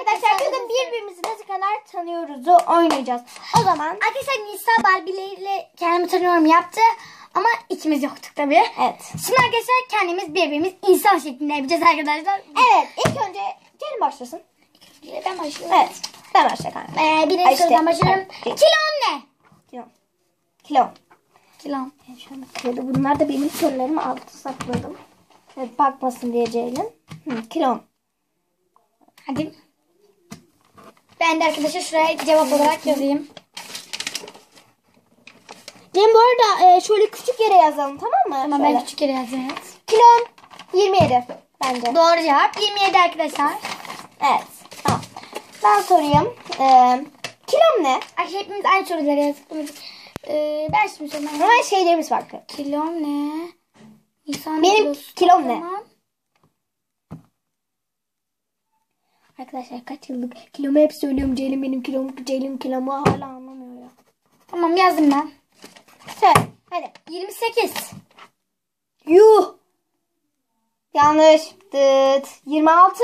Arkadaşlar bugün birbirimizi ne kadar tanıyoruzu oynayacağız. O zaman Arkadaşlar Nisa Barbie'leriyle kendimi tanıyorum yaptı. Ama ikimiz yoktuk tabii. evet. Şimdi arkadaşlar kendimiz birbirimiz insan şeklinde yapacağız arkadaşlar. Evet ilk önce Ceylin başlasın. Ben başlıyorum. Evet. Ben başla kanka. Ee, birinci işte, sorudan başlıyorum. evet. Kilon ne? Kilo. Kilo. Kilon. Şöyle kırdı. Bunlar da benim sorularımı altı sakladım. Evet, bakmasın diye Ceylin. Hı, kilom. Hadi. Ben de arkadaşlar şuraya cevap olarak yazayım. Cem bu arada e, şöyle küçük yere yazalım tamam mı? Ama Şöyle. ben küçük yere yazayım. Kilom 27 bence. Doğru cevap 27 arkadaşlar. Evet. Tamam. Ben sorayım. Ee, kilom ne? Ay hepimiz aynı soruları yazdık. Ee, ben şimdi sorayım. Hemen şeylerimiz var. Kilom ne? İnsan Benim kilom ne? Tamam. Arkadaşlar kaç yıllık kilomu hep söylüyorum. Ceylin benim kilom, Ceylin kilomu hala anlamıyor ya. Tamam yazdım ben. Söyle. Hadi. 28. Yuh. Yanlış. Dıt. 26.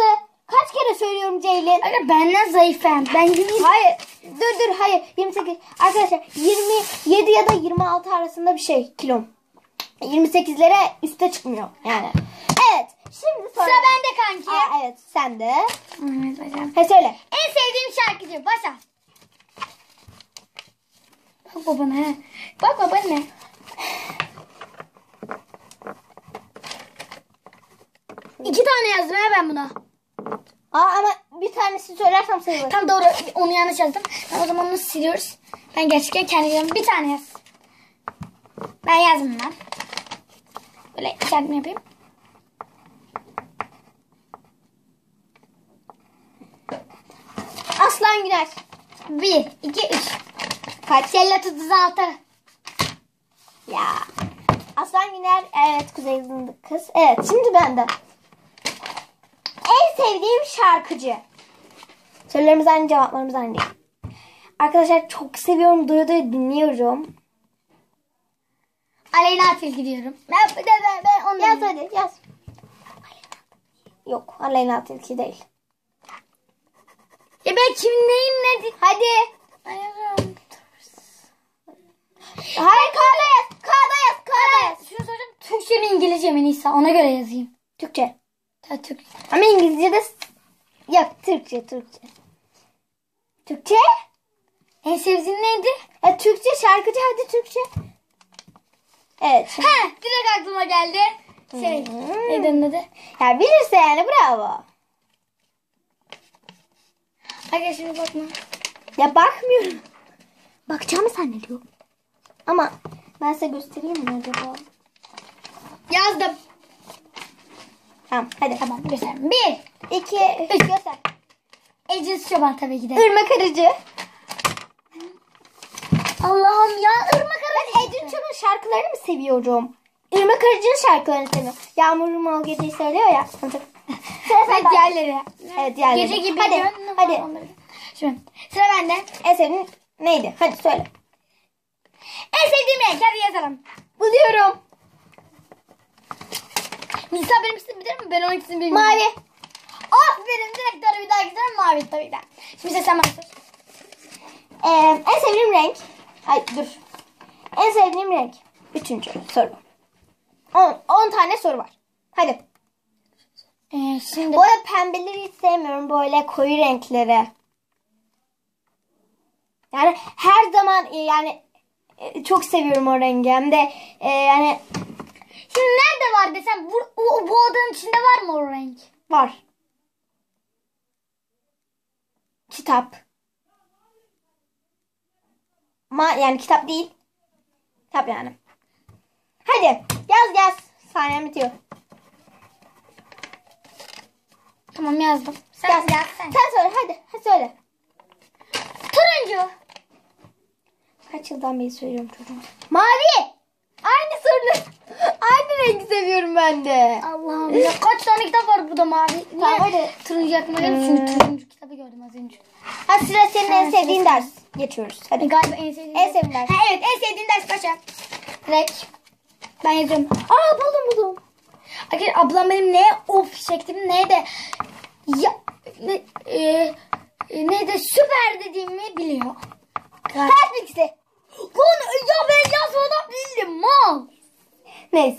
Kaç kere söylüyorum Ceylin? Aga benden zayıfım. Ben 20. Hayır. Dur dur hayır. 28. Arkadaşlar 27 ya da 26 arasında bir şey kilom. 28'lere üste çıkmıyor yani. Şimdi sonra... Sıra bende kanki. Aa, evet sen de. Evet hocam. He söyle. En sevdiğim şarkıcı. Başla. Bak babana he. Bak baba ne? İki tane yazdım ha ben buna. Aa ama bir tanesini söylersem sayılır. Tam doğru. Onu yanlış yazdım. Ben o zaman onu siliyoruz. Ben gerçekten kendi yazdım. Bir tane yaz. Ben yazdım ben. Böyle kendim yapayım. Aslan Güneş. Bir, iki, üç. Kaç? Cellat 36. Ya. Aslan Güner evet Kuzey Zındık kız. Evet şimdi bende. En sevdiğim şarkıcı. Sorularımız aynı cevaplarımız aynı değil. Arkadaşlar çok seviyorum. Duyu duyu dinliyorum. Aleyna Tilki diyorum. Ben, ben, ben, ben onu Yaz hadi yaz. Yok Aleyna Tilki değil. Ya ben kimin neyin ne di- Hadi. Ben. Hayır K'da yaz. K'da yaz. K'da yaz. Şunu soracağım. Türkçe mi İngilizce mi Nisa? Ona göre yazayım. Türkçe. Ta Türk. Ama İngilizce'de yok Türkçe Türkçe. Türkçe? En sevdiğin neydi? E, Türkçe şarkıcı hadi Türkçe. Evet. şimdi- He, direkt aklıma geldi. Şey, Hmm. neydi onun adı? Ya bilirse yani bravo. Arkadaşlar şimdi bakma. Ya bakmıyorum. Bakacağımı zannediyor. Ama ben size göstereyim mi acaba? Yazdım. Tamam hadi. Tamam göstereyim. Bir. İki, üç göster. Ecez Çoban tabii ki de. Irmak Arıcı. Allah'ım ya ırmak Ben Edwin Çoban'ın şarkılarını mı seviyorum? Irmak Arıcı'nın şarkılarını seviyorum. Yağmurlu o geceyi söylüyor ya. Sıra Ve diğerleri. Evet diğerleri. Gece gibi. Hadi hadi. Onları- Şimdi sıra bende. En sevdiğin neydi? Hadi söyle. En sevdiğim renk. Hadi yazalım. Buluyorum. Nisa benim ismimi bilir mi? Ben onun ismini bilmiyorum. Mavi. Aferin direkt doğru bir daha gidelim mavi tabii de. Şimdi sen sen bana sor. Ee, en sevdiğim renk. Ay dur. En sevdiğim renk. Üçüncü soru. 10 tane soru var. Hadi. Ee, şimdi Bu pembeleri hiç sevmiyorum. Böyle koyu renkleri. Yani her zaman yani e, çok seviyorum o rengi. Hem de e, yani Şimdi nerede var desem bu, bu, bu odanın içinde var mı o renk? var. Kitap. Ma yani kitap değil. Kitap yani. Hadi yaz yaz. Saniye bitiyor. Tamam yazdım. Sen Yaz. yaz sen. Sen söyle hadi. Hadi söyle. Turuncu. Kaç yıldan beri söylüyorum çocuğum. Mavi. Aynı sorunu. Aynı rengi seviyorum ben de. Allah'ım ya kaç tane kitap var burada mavi. Niye hadi. Turuncu aklıma geldi çünkü turuncu kitabı gördüm az önce. Hadi sıra senin en sevdiğin ders. Geçiyoruz. Hadi. Galiba en sevdiğim En sevdiğin ders. Ha, evet en sevdiğim ders başa. Direkt. Ben yazıyorum. Aa buldum buldum. Arkadaşlar ablam benim ne of çektim ne de ya ne, e, e, neydi süper dediğimi biliyor. Bilgisi. Lan ya ben yazmadan bildim mal. Neyse.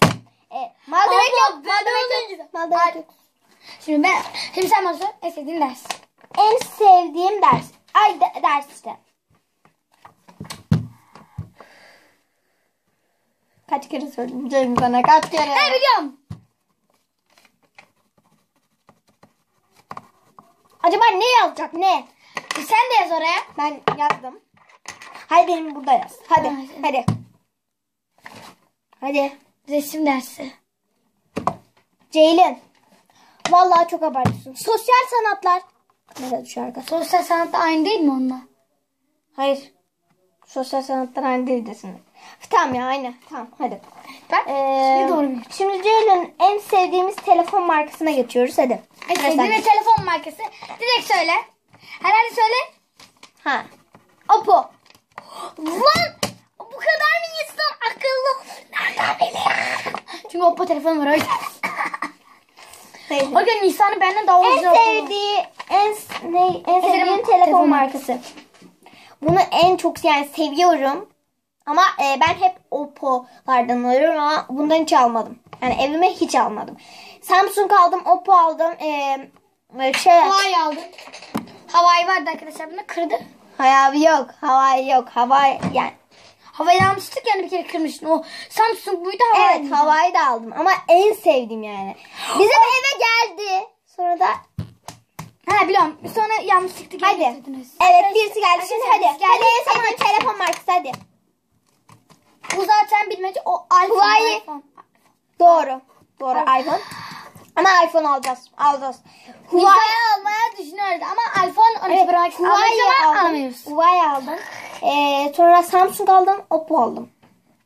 E, mal demek Allah, yok. Mal demek yok. Mal demek yok. Şimdi ben şimdi sen bana sor. En sevdiğin ders. En sevdiğim ders. Ay de- ders işte. Kaç kere söyledim canım sana kaç kere. He biliyorum. Acaba ne yazacak ne? E, sen de yaz oraya. Ben yazdım. Hadi benim burada yaz. Hadi Ha, hadi. Hadi. Resim dersi. Ceylin. Vallahi çok abartıyorsun. Sosyal sanatlar. Nerede arkadaşlar? Sosyal sanat aynı değil mi onunla? Hayır. Sosyal sanatlar aynı değil desin. Tamam ya aynı. Tamam hadi. Bak. Ee, şimdi doğru biliyorum. Şimdi Ceylin en sevdiğimiz telefon markasına geçiyoruz hadi. En sevdiğin ve telefon markası. Direkt söyle. Herhalde söyle. Ha. Oppo. Lan bu kadar mı insan akıllı? Nereden biliyor? Çünkü Oppo telefon var o gün Nisan'ı benden daha En sevdiği en ne en sevdiğim sevdiğim telefon telefon markası. Bunu en çok yani seviyorum. Ama e, ben hep Oppo'lardan alıyorum ama bundan hiç almadım. Yani evime hiç almadım. Samsung aldım, Oppo aldım. E, şey Havai aldım. Havai vardı arkadaşlar bunu kırdı. Havai yok, havai yok, havai yani. Havai almıştık yani bir kere kırmıştın. O Samsung buydu havai. Evet, havai da aldım ama en sevdiğim yani. Bizim eve geldi. Sonra da Ha biliyorum. Sonra yanlış çıktı. geri hadi. getirdiniz. Evet birisi geldi. Şimdi hadi. biz Hadi sevdiğim telefon markası hadi. Bu zaten bilmece o iPhone. Huawei. iPhone. Doğru. Doğru iPhone. Ama iPhone alacağız. Alacağız. Huawei almaya düşünüyoruz ama iPhone 12 Evet, Pro Max aldım. alamıyoruz. Huawei aldım. Ee, sonra Samsung aldım. Oppo aldım.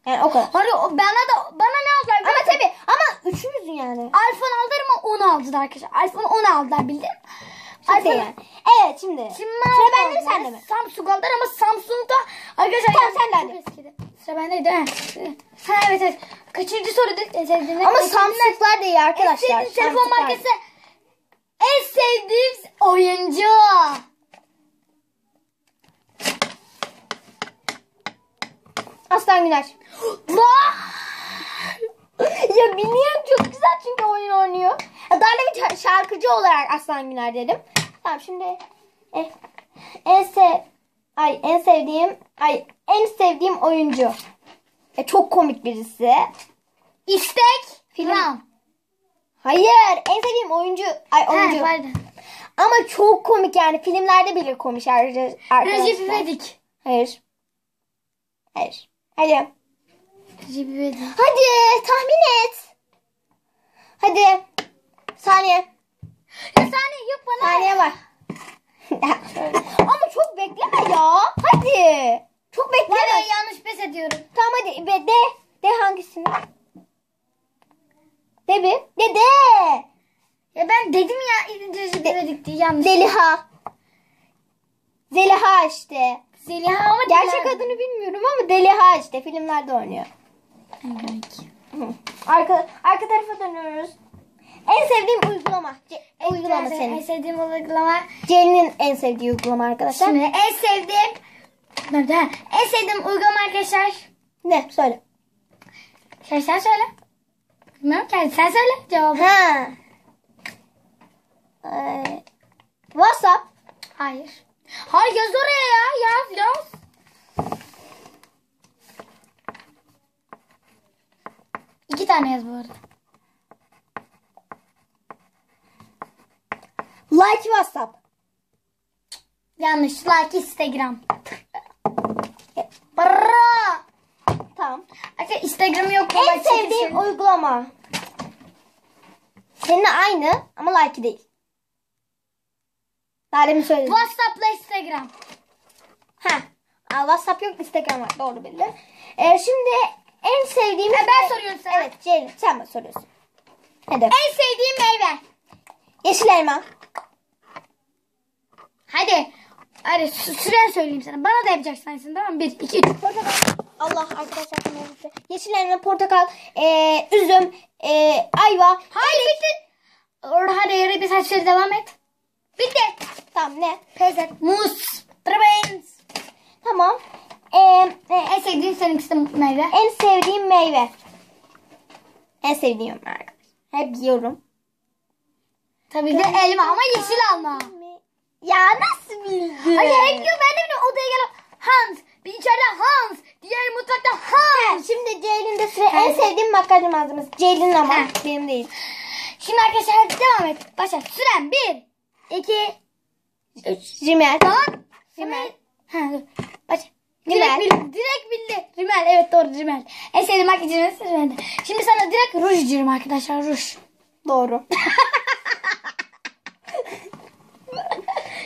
Yani o kadar. Hani bana da bana ne aldılar? Ama tabii ama üçümüzün yani. iPhone aldılar ama 10 aldılar arkadaşlar. iPhone 10 aldılar bildim. Hadi yani. Evet şimdi. Şimdi Sıra bende mi sende mi? Samsung aldılar ama Samsung'da arkadaşlar Tamam, sen de hadi. Sıra bendeydi ha. Ha evet evet. Kaçıncı soru? En sevdiğin Ama en sevdiğin- Samsung'lar da iyi En arkadaşlar. sevdiğin telefon markası. En sevdiğim oyuncu. Aslan Güneş. Vay! ya biliyorum çok güzel çünkü oyun oynuyor. Daha da bir şa- şarkıcı olarak Aslan Güner dedim. Tamam şimdi eh, en sev ay en sevdiğim ay en sevdiğim oyuncu. E, çok komik birisi. İstek. Film. Falan. Hayır, en sevdiğim oyuncu ay oyuncu. Pardon. Ama çok komik yani filmlerde bile komik ar- arkadaşlar. Recep İvedik. Hayır. Hayır. Hadi. Recep İvedik. Hadi tahmin et. Hadi. Saniye. Ya saniye yok bana. Saniye var. Ama çok bekleme ya. Hadi. Çok bekleme. Bana yanlış pes ediyorum. Tamam hadi be de. De hangisini? De bir. De de. Ya ben dedim ya Recep İvedik diye yanlış. Zeliha. Zeliha işte. Zeliha ama Gerçek diler- adını bilmiyorum ama Deliha işte filmlerde oynuyor. Hı. Arka, arka tarafa dönüyoruz. En sevdiğim uygulama. Uygulama En senin. sevdiğim uygulama. Ceylin en sevdiği uygulama arkadaşlar. Şimdi en sevdiğim. Nerede? En sevdiğim uygulama arkadaşlar. Ne? Söyle. Şey sen söyle. Bilmiyorum ki. Sen söyle cevabı. Ha. Ee, WhatsApp. Hayır. Hayır yaz oraya ya. Yaz yaz. İki tane yaz bu arada. Like WhatsApp. Yanlış. Like Instagram. Barra. Tamam. Arkadaşlar Instagram yok. En sevdiğim çekilsin. uygulama. Seninle aynı ama like değil. Daha demin söyledim. WhatsApp'la Instagram. Ha. Aa, WhatsApp yok Instagram var. Doğru bildin. Ee, şimdi en sevdiğim... Ha, ben soruyorum sana. Evet Ceylin sen mi soruyorsun? Hadi. En sevdiğim meyve. Yeşil elma. Hadi. Hadi sü- süren söyleyeyim sana. Bana da yapacaksın aynısını tamam mı? Bir, iki, üç. Portakal. Allah arkadaşlar. Yeşil elma, portakal, ee, üzüm, ee, ayva. Hayır bitti. Hadi yere bir saç söyle devam et. Bitti. Tamam ne? Pezet. Muz. Trabens. Tamam. Ee, E, en sevdiğin seninkisi de meyve. en sevdiğim meyve. En sevdiğim arkadaşlar. Hep yiyorum. Tabii de elma ama yeşil alma. Ya nasıl bildin? Hadi hep diyor ben de biliyorum odaya gelen Hans. Bir içeride Hans. Diğer mutfakta Hans. Şimdi Ceylin'de sıra en sevdiğim makyaj malzemesi. Ceylin ama Ha. benim değil. Şimdi arkadaşlar hadi devam et. Başla. Süren bir. iki. Üç. Rimel. Tamam. Rimel. Ha dur. Başla. Rimel. Direkt bildi. Direkt bildi. Rimel. Evet doğru Rimel. En sevdiğim makyajımız Rimel'de. Şimdi sana direkt ruj diyeceğim arkadaşlar. Ruj. Doğru.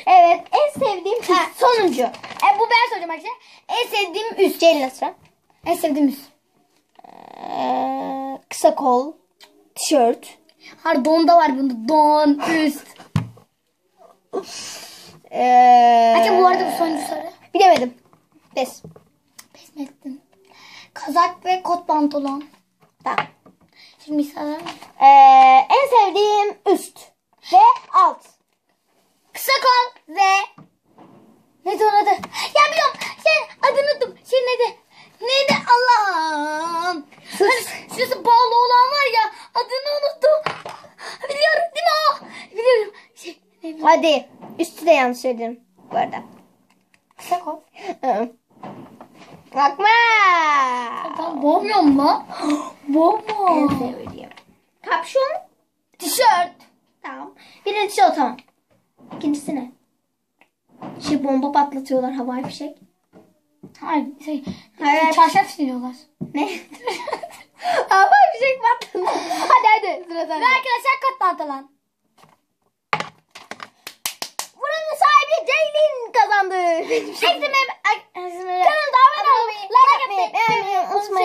evet en sevdiğim Ha. sonuncu. E, bu ben soracağım arkadaşlar. En sevdiğim üst. Ceylin'de sıra. En sevdiğim üst. Ee, kısa kol. Tişört. Har don da var bunda. Don üst. Ee, Hatta bu arada bu sonuncu soru. Bilemedim. Pes. Pes mi ettin? Kazak ve kot pantolon. Tamam. Şimdi sana Ee, en sevdiğim üst ve alt. kısa kol ve neydi onun adı? Ya biliyorum. Şey adını unuttum. Şey neydi? Neydi Allah'ım? Hani şurası bağlı olan var ya adını unuttum. Biliyorum değil mi o? Biliyorum. Şey? Hadi. Üstü de yanlış söyledim bu arada. Kısa kol. Bakma. Ben boğmuyorum lan. Boğma. Kapşon. Tişört. Tamam. Birincisi o tamam. İkincisi ne? Şey bomba patlatıyorlar havai fişek. Hayır. Şey, Hayır. Çarşaf siliyorlar. Ne? Ama bir şey patladı. Hadi hadi sıra sende. Ve arkadaşlar kat pantolon. Buranın sahibi Ceylin kazandı. Hepsi şey- şey- Kanalda abone olmayı, like atmayı, unutmayın.